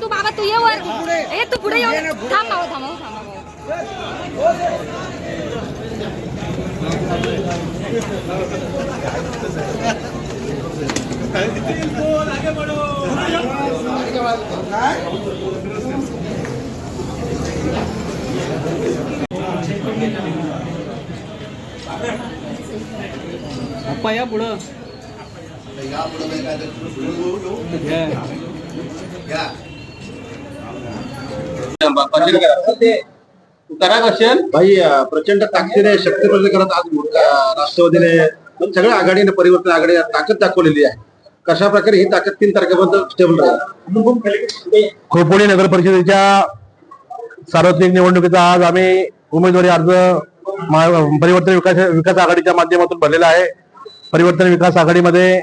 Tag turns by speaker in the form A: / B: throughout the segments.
A: तू बाबा तू ये वर ए तू पुढे येऊ थांब भाऊ थांब भाऊ, थांब भाऊ.
B: पप्पा या पुढं.
C: करा
D: भाई प्रचंड ताकदीने शक्ती प्रदर्शन करत आज राष्ट्रवादीने सगळ्या आघाडीने परिवर्तन आघाडी ताकद दाखवलेली आहे. कशा प्रकारे ही ताकद तीन तारखेपर्यंत स्टेबल राहील?
E: खोपोली नगर परिषदेच्या सार्वत्रिक निवडणुकीचा आज आम्ही उमेदवारी अर्ज मा- परिवर्तन विकास विकास आघाडीच्या माध्यमातून भरलेला आहे. परिवर्तन विकास आघाडीमध्ये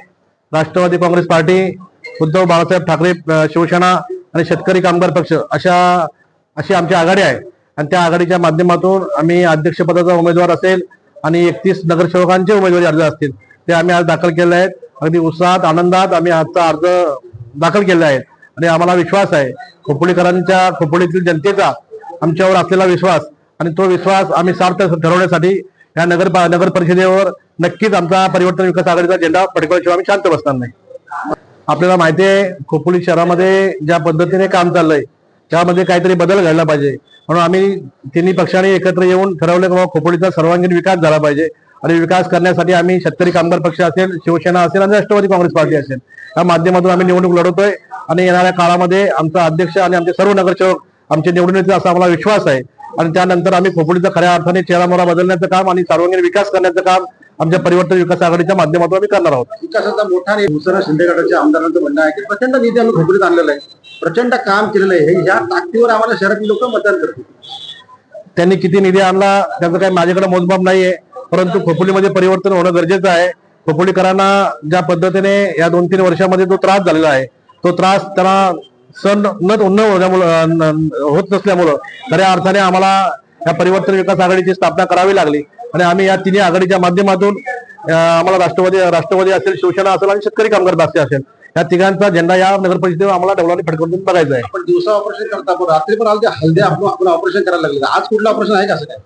E: राष्ट्रवादी काँग्रेस पार्टी उद्धव बाळासाहेब ठाकरे शिवसेना आणि शेतकरी कामगार पक्ष अशा अशी आमची आघाडी आहे. आणि त्या आघाडीच्या माध्यमातून आम्ही अध्यक्षपदाचा उमेदवार असेल आणि एकतीस नगरसेवकांचे उमेदवारी अर्ज असतील ते आम्ही आज दाखल केले आहेत. अगदी उत्साहात आनंदात आम्ही आजचा अर्ज दाखल केले आहेत. आणि आम्हाला विश्वास आहे. खोपोलीकरांच्या खोपोलीतील जनतेचा आमच्यावर असलेला विश्वास आणि तो विश्वास आम्ही सार्थ ठरवण्यासाठी या नगर नगर परिषदेवर नक्कीच आमचा परिवर्तन विकास आघाडीचा झेंडा फडकवल्याशिवाय आम्ही शांत बसणार नाही. आपल्याला माहिती आहे खोपोली शहरामध्ये ज्या पद्धतीने काम चाललंय त्यामध्ये काहीतरी बदल घडला पाहिजे. म्हणून आम्ही तिन्ही पक्षांनी एकत्र येऊन ठरवलं की बाबा खोपोलीचा सर्वांगीण विकास झाला पाहिजे. आणि विकास करण्यासाठी आम्ही शेतकरी कामगार पक्ष असेल शिवसेना असेल आणि राष्ट्रवादी काँग्रेस पार्टी असेल. या माध्यमातून आम्ही निवडणूक लढवतोय आणि येणाऱ्या काळामध्ये आमचा अध्यक्ष आणि आमचे सर्व नगरसेवक आमचे निवडून येतील असा आम्हाला विश्वास आहे. आणि त्यानंतर आम्ही खोपोलीचा खऱ्या अर्थाने चेहरामोहरा बदलण्याचं काम आणि सर्वांगीण विकास करण्याचं काम आमच्या परिवर्तन विकास आघाडीच्या माध्यमातून आम्ही करणार आहोत.
D: विकासाचा मोठा भूसरा शिंदे गटाच्या आमदारांचं म्हणणं आहे की प्रचंड निधी आम्ही खोबरीत आणलेला आहे. प्रचंड काम केलेलं आहे. हे ह्या ताकदीवर आम्हाला शहरातील लोक मतदान करतील.
E: त्यांनी किती निधी आणला त्याचं काही माझ्याकडे मोजमाप नाहीये. परंतु खोपोलीमध्ये परिवर्तन होणं गरजेचं आहे. खोपोलीकरांना ज्या पद्धतीने या दोन तीन वर्षामध्ये जो त्रास झालेला आहे तो त्रास त्यांना सण न न होण्यामुळं होत नसल्यामुळं खऱ्या अर्थाने आम्हाला या परिवर्तन विकास आघाडीची स्थापना करावी लागली. आणि आम्ही या तिन्ही आघाडीच्या माध्यमातून आम्हाला राष्ट्रवादी राष्ट्रवादी असेल शिवसेना असेल आणि शेतकरी कामगार पक्ष असेल या तिघांचा झेंडा या नगर परिषदेवर आम्हाला डबलाने फडकवून बघायचा आहे.
D: आपण दिवसा ऑपरेशन करता पण रात्री पण आलं ते आपण आपण ऑपरेशन करायला लागले. आज कुठलं ऑपरेशन आहे का असं काय?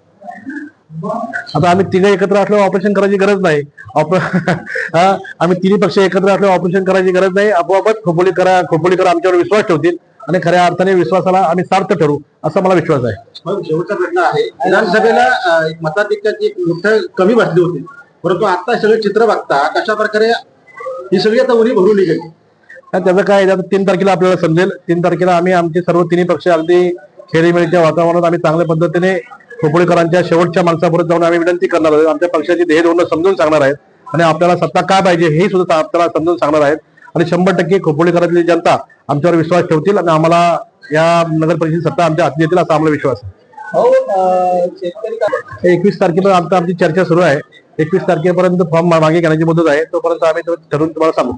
E: आता आम्ही तिघं एकत्र असल्यावर ऑपरेशन करायची गरज नाही. आम्ही तिन्ही पक्ष एकत्र असल्यावर ऑपरेशन करायची गरज नाही. आपोआपच खोपोली करा खोपोलीकर आमच्यावर विश्वास ठेवतील आणि खऱ्या अर्थाने विश्वासाला आम्ही सार्थ ठरू असा मला विश्वास आहे.
D: शेवटचा प्रश्न आहे विधानसभेला मताधिक्याची एक मोठं कमी बसली होती. परंतु आता सगळे चित्र बघता कशा प्रकारे ही सगळी आता उरी भरून निघेल?
E: त्याचं काय तीन तारखेला आपल्याला समजेल. तीन तारखेला आम्ही आमचे सर्व तिन्ही पक्ष अगदी खेळीमेळीच्या वातावरणात आम्ही चांगल्या पद्धतीने खोपोळीकरांच्या शेवटच्या माणसापर्यंत जाऊन आम्ही विनंती करणार आहोत. आमच्या पक्षाची ध्येय धोरणं समजून सांगणार आहेत. आणि आपल्याला सत्ता काय पाहिजे हे सुद्धा आपल्याला समजून सांगणार आहेत. आणि शंभर टक्के खोपोळीकरातली जनता आमच्यावर विश्वास ठेवतील आणि आम्हाला या नगर परिषद सत्ता आमच्या हाती येतील असा आम्हाला विश्वास आहे. एकवीस तारखेपर्यंत आमचा आमची चर्चा सुरू आहे. एकवीस तारखेपर्यंत फॉर्म मागे घेण्याची मुदत आहे. तोपर्यंत आम्ही ठरवून तुम्हाला सांगू.